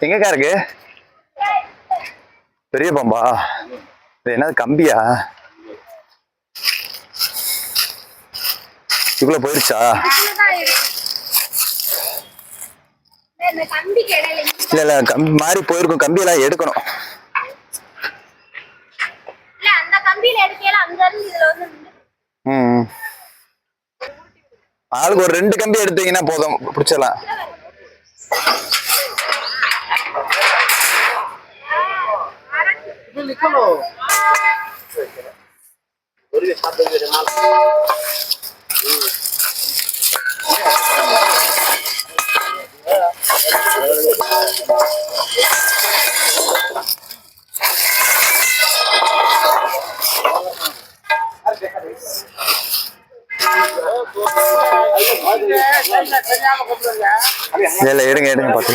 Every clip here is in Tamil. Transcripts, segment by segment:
எங்கக்கா இருக்கு? பெரிய பாம்பா? இது என்னது கம்பியா? இதுக்குள்ள போயிருச்சா? இல்ல இல்ல கம்பி மாறி போயிருக்கும். கம்பியெல்லாம் எடுக்கணும். இல்ல அந்த கம்பியில எடுக்கையில அங்க இருந்து இதுல வந்து நின்னு. ம். ஆளுக்கு ஒரு ரெண்டு கம்பி எடுத்தீங்கன்னா போதும். பிடிச்சிடலாம். இல்ல எடுங்க எடுங்க பார்த்து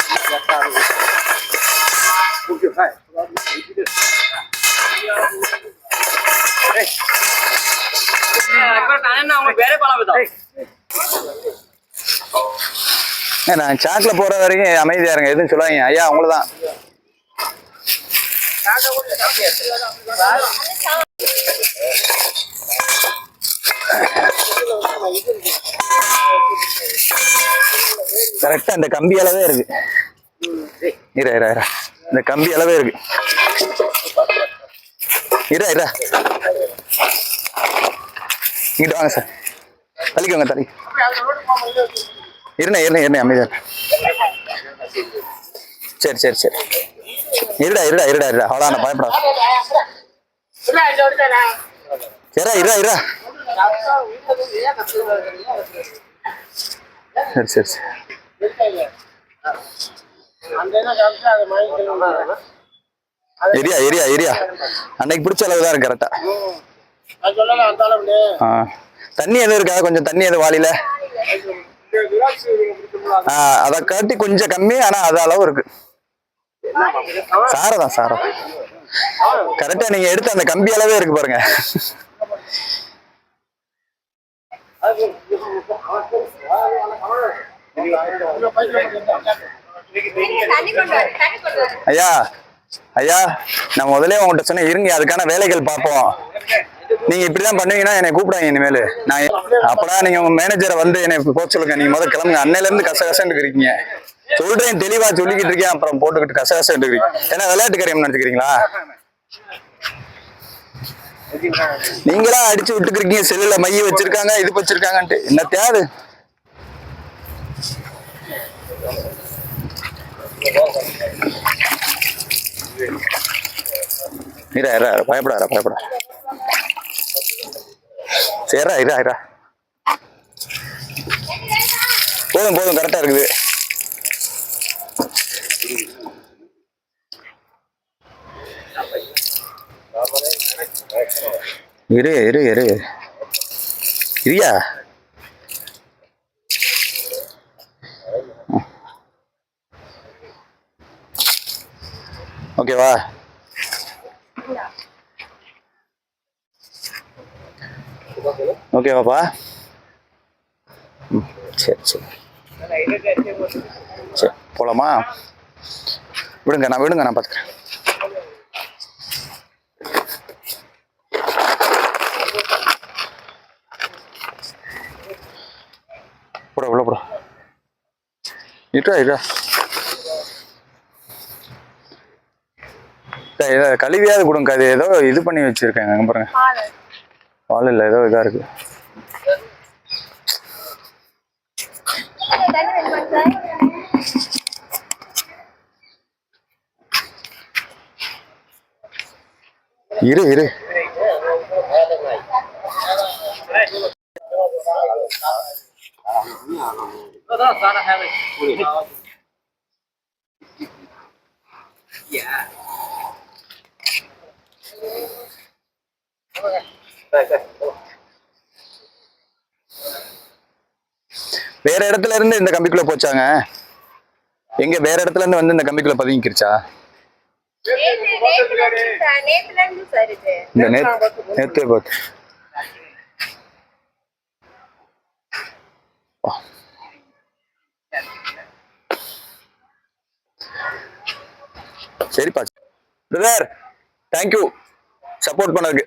நான் சாக்கில் போகிற வரைக்கும் அமைதியா இருங்க. எதுவும் சொல்லாதீங்க. ஐயா உங்களதான். கரெக்டாக இந்த கம்பி அளவே இருக்கு. இரு இரு இரு. இந்த கம்பி அளவே இருக்கு. இரு இரு. இங்கிட்டு வாங்க சார். தள்ளிக்கோங்க தள்ளி. இருண்ணே இருண்ணே இருண்ணே அமைதியா இரு. சரி சரி சரி. இருடா இருடா இருடா இருடா. அவ்வளோ பயப்படா சரிடா இருடா இருடா சரி சரி சரி. எரியா எரியா எரியா. அன்னைக்கு பிடிச்ச அளவு தான் இருக்கு கரெக்டா தண்ணி எதுவும் இருக்கா? கொஞ்சம் தண்ணி எதுவும் வாளியில அதை காட்டி கொஞ்சம் கம்மி ஆனா அது அளவு இருக்கு. சாரதான் சாரம் கரெக்டா நீங்க எடுத்த அந்த கம்பி அளவே இருக்கு பாருங்க. ஐயா ஐயா நான் முதலே உங்கள்கிட்ட சொன்னேன் இருங்க அதுக்கான வேலைகள் பார்ப்போம். நீங்க இப்படிதான் பண்ணுவீங்கன்னா என்னை கூப்பிடாங்க இனிமேல். நான் அப்படா நீங்க உங்க மேனேஜரை வந்து என்னை போக சொல்லுங்க. நீங்க முதல் கிளம்புங்க. அன்னையில இருந்து கச கசன்னு இருக்கீங்க. சொல்றேன் தெளிவா சொல்லிக்கிட்டு இருக்கேன். அப்புறம் போட்டுக்கிட்டு கச கசன்னு இருக்கீங்க. ஏன்னா விளையாட்டு கரையம் நினைச்சுக்கிறீங்களா? நீங்களா அடிச்சு விட்டுக்கிறீங்க செல்லுல மைய வச்சிருக்காங்க இது வச்சிருக்காங்கன்ட்டு. என்ன தேவை? இரா இரா பயப்படாத பயப்படா சரிடா இரா இரா போதும் போதும் கரெக்டா இருக்குது. இரு இரு இரு. இரியா. ஓகேவா ஓகேவாப்பா ம் சரி சரி. சரி போலாமா? விடுங்க நான் விடுங்க நான் பார்த்துக்கிறேன் போடா உள்ள போடா. ஏய், இதை கழுவியாவது கொடுங்க அது ஏதோ இது பண்ணி வச்சிருக்காங்க அங்க பாருங்க. பால் இல்லை ஏதோ இதா இருக்கு. இரு இரு. வேற இடத்துல இருந்து இந்த கம்பிக்குள்ள போச்சாங்க? எங்க வேற இடத்துல இருந்து வந்து இந்த கம்பிக்குள்ள பதுங்கிக்கிருச்சா? இந்த நேத்தே பார்த்து. சரிப்பா. பிரதர் தேங்க்யூ சப்போர்ட் பண்ணதுக்கு.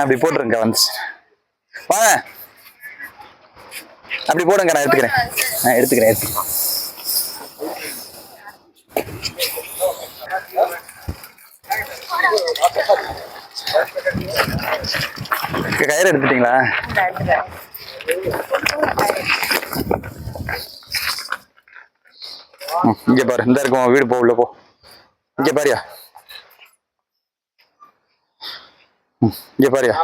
அப்படி போட்டுருங்க வந்து. வாங்க. அப்படி போடுங்க நான் எடுத்துக்கிறேன். நான் எடுத்துக்கிறேன் எடுத்துக்கிறேன். கயிறு எடுத்துட்டீங்களா? இங்க பாரு. இந்த இருக்கும் உன் வீடு. போ உள்ள போ. இங்க பாரியா. இங்க பாரியா.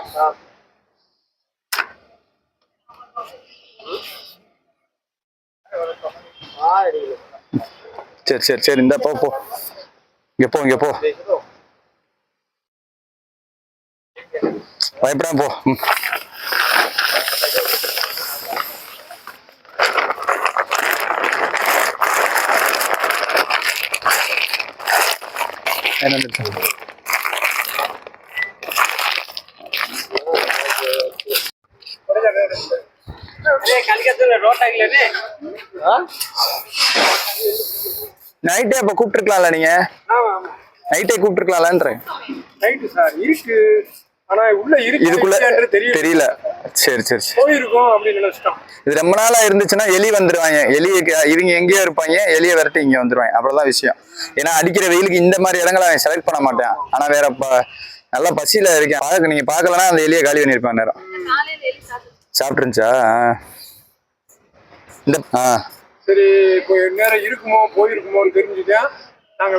சரி சரி சரி. இந்த போ போ. இங்க போ இங்க போ. பயப்படாம போ. நைட்டே அப்ப கூப்பிட்டுருக்கலாம்ல நீங்க நைட்டே கூப்பிட்டுருக்கலாம்லன்றேன் சார் இருக்கு ஆனா உள்ள இருக்கு தெரியல. தெரியல. சரி சரி போயிருக்கோம் அப்படின்னு நினைச்சிட்டோம். இது ரொம்ப நாளா இருந்துச்சுன்னா எலி வந்துருவாங்க. எலிய இவங்க எங்கேயோ இருப்பாங்க எலிய விரட்டி இங்க வந்துருவாங்க. அவ்வளவுதான் விஷயம். ஏன்னா அடிக்கிற வெயிலுக்கு இந்த மாதிரி இடங்களை அவன் செலக்ட் பண்ண மாட்டான். ஆனா வேற நல்லா பசியில இருக்கேன். பார்க்க நீங்க பார்க்கலன்னா அந்த எலியை காலி பண்ணிருப்பான் நேரம். சாப்பிட்டுருந்துச்சா. இந்த ஆ. சரி நேரம் இருக்குமோ போயிருக்குமோன்னு தெரிஞ்சுட்டேன். நாங்க